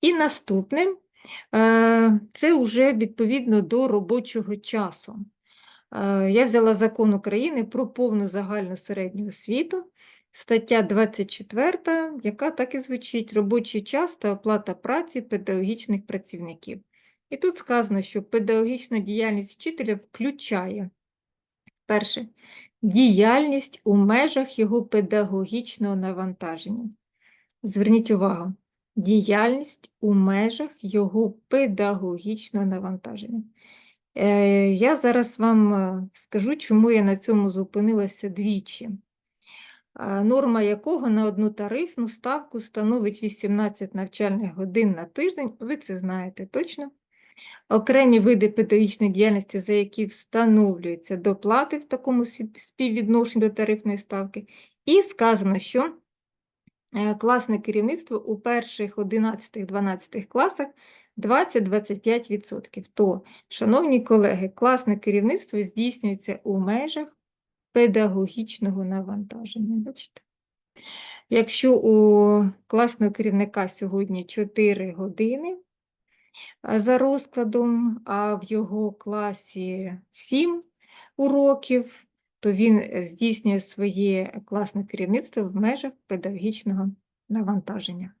І наступне е, це вже відповідно до робочого часу. Е, Я взяла закон України про повну загальну середню освіту, стаття 24, яка так і звучить: робочий час та оплата праці педагогічних працівників. І тут сказано, що педагогічна діяльність вчителя включає перше діяльність у межах його педагогічного навантаження. Зверніть увагу, діяльність у межах його педагогічного навантаження. Е, Я зараз вам е, скажу, чому я на цьому зупинилася двічі. Е, Норма якого на одну тарифну ставку становить 18 навчальних годин на тиждень, ви це знаєте точно. Окремі види педагогічної діяльності, за які встановлюються доплати в такому співвідношенні до тарифної ставки, і сказано, що класне керівництво у перших 11-12 класах 20-25%. То, шановні колеги, класне керівництво здійснюється у межах педагогічного навантаження. Бачите? Якщо у класного керівника сьогодні 4 години за розкладом, а в його класі 7 уроків, то він е, здійснює своє класне керівництво в межах педагогічного навантаження.